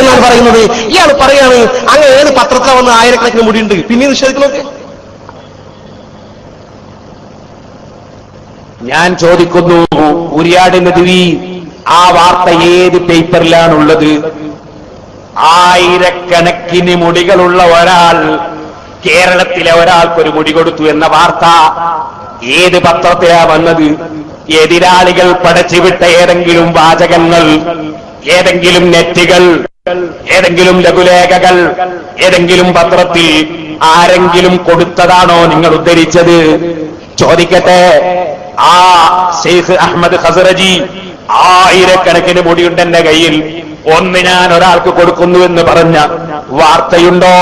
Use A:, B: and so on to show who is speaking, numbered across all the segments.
A: എന്നാണ് പറയുന്നത്. ഇയാൾ പറയാണ് അങ്ങ് ഏത് പത്രത്തിലാ വന്ന് ആയിരക്കണക്കിന് മുടിയുണ്ട്. പിന്നെ നിഷേധിക്കണമൊക്കെ
B: ഞാൻ ചോദിക്കുന്നു ഉരിയാടിന് ദിവി ആ വാർത്ത ഏത് പേപ്പറിലാണുള്ളത്? ആയിരക്കണക്കിന് മുടികളുള്ള ഒരാൾ കേരളത്തിലെ ഒരാൾക്കൊരു മുടി കൊടുത്തു എന്ന വാർത്ത ഏത് പത്രത്തിലാ വന്നത്? എതിരാളികൾ പടച്ചുവിട്ട ഏതെങ്കിലും വാചകങ്ങൾ ഏതെങ്കിലും നെറ്റുകൾ ഏതെങ്കിലും ലഘുലേഖകൾ ഏതെങ്കിലും പത്രത്തിൽ ആരെങ്കിലും കൊടുത്തതാണോ നിങ്ങൾ ഉദ്ധരിച്ചത്? ചോദിക്കട്ടെ. ആ ഷെയ്ഖ് അഹമ്മദ് ഖസറജി ആയിരക്കണക്കിന് മുടിയുണ്ട് എന്റെ കയ്യിൽ. ഒന്ന് ഞാൻ ഒരാൾക്ക് കൊടുക്കുന്നു എന്ന് പറഞ്ഞ വാർത്തയുണ്ടോ?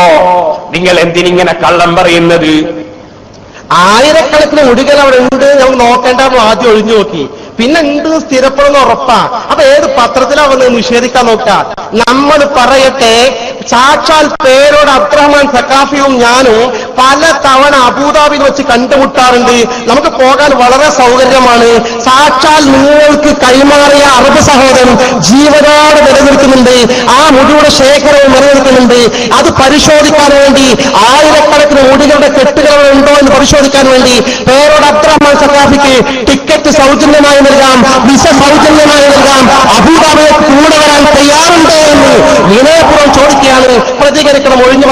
B: നിങ്ങൾ എന്തിനിങ്ങനെ കള്ളം പറയുന്നത്?
A: ആയിരക്കണക്കിന് മുടികൾ അവിടെ ഉണ്ട്. നമുക്ക് നോക്കേണ്ട ആദ്യം ഒഴിഞ്ഞു നോക്കി. പിന്നെ എന്ത് സ്ഥിരപ്പെടുന്ന ഉറപ്പാ. അപ്പൊ ഏത് പത്രത്തിലാ വന്ന് നിഷേധിക്കാൻ നോക്ക നമ്മൾ പറയട്ടെ സാക്ഷാൽ പേരോട് അബ്ദുറഹ്മാൻ സക്കാഫിയും ഞാനും പല തവണ അബൂദാബിയിൽ വെച്ച് കണ്ടുമുട്ടാറുണ്ട്. നമുക്ക് പോകാൻ വളരെ സൗകര്യമാണ്. സാക്ഷാൽ നിങ്ങൾക്ക് കൈമാറിയ അറബ് സഹോദരൻ ജീവനോട് നിലനിൽക്കുന്നുണ്ട്. ആ മുടിയുടെ ശേഖരവും നിലനിൽക്കുന്നുണ്ട്. അത് പരിശോധിക്കാൻ വേണ്ടി ആയിരക്കണക്കിന് മുടികളുടെ കെട്ടുകളുണ്ടോ എന്ന് പരിശോധിക്കാൻ വേണ്ടി പേരോട് അബ്ദുറഹ്മാൻ സക്കാഫിക്ക് ടിക്കറ്റ് സൗജന്യമായി നൽകാം. വിസ സൗജന്യമായി നൽകാം. അബുദാബി കൂടെ വരാൻ തയ്യാറുണ്ടോ എന്ന് വിനയപൂർവം ചോദിക്കുകയാണ്. പ്രതികരിക്കണം ഒഴിഞ്ഞു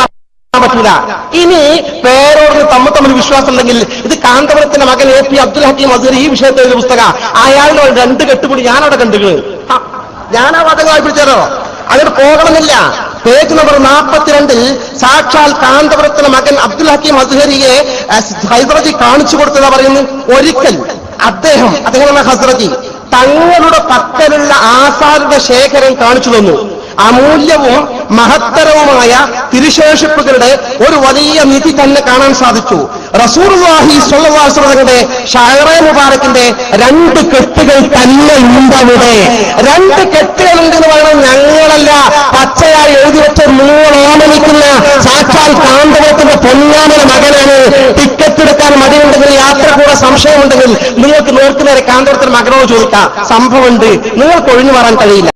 A: പറ്റില്ല. ഇനി പേരോട് തമ്മിൽ തമ്മിൽ വിശ്വാസം ഉണ്ടെങ്കിൽ ഇത് കാന്തപുരത്തിന്റെ മകൻ എ പി അബ്ദുൽ ഹക്കീം അസൂർ ഈ വിഷയത്തിൽ ഒരു പുസ്തക. അയാളുടെ രണ്ട് കെട്ടുപിടി ഞാനവിടെ കണ്ടുകൾ ഞാൻ ആ വാദങ്ങൾ വായിപ്പിച്ചാലോ അതിന് പോകണമെന്നില്ല. പേജ് നമ്പർ നാൽപ്പത്തിരണ്ടിൽ സാക്ഷാൽ കാന്തപുരത്തിലെ മകൻ അബ്ദുൽ ഹക്കീം അസ്ഹരിയെ ഹൈദറജി കാണിച്ചു കൊടുത്തതാ പറയുന്നു. ഒരിക്കൽ അദ്ദേഹം അദ്ദേഹം എന്ന ഹസ്രജി തങ്ങളുടെ പക്കലുള്ള ആസാരുടെ ശേഖരം കാണിച്ചു തന്നു. അമൂല്യവും മഹത്തരവുമായ തിരുശേഷിപ്പുകളുടെ ഒരു വലിയ നിധി തന്നെ കാണാൻ സാധിച്ചു. റസൂർവാഹി സ്വല്ലവാസുകളുടെ ഷായറേ മുബാറക്കിന്റെ രണ്ട് കെട്ടുകൾ തന്നെ ഉണ്ടവിടെ രണ്ട് കെട്ടുകളുണ്ടെന്ന് പറയുന്നത് പറയണം പച്ചയായി ഓമനിക്കുന്ന സാക്ഷാൽ കാന്തപുരത്തിന്റെ പൊന്നാമന മകനാണ്. ടിക്കറ്റ് എടുക്കാൻ മടിയുണ്ടെങ്കിൽ യാത്ര കൂടെ സംശയമുണ്ടെങ്കിൽ നിങ്ങൾക്ക് നേർക്കുനേരെ കാന്തപുരത്തിന്റെ മകനോട് ചോദിക്കാം. സംഭവമുണ്ട്. നിങ്ങൾക്ക് ഒഴിഞ്ഞു മാറാൻ കഴിയില്ല.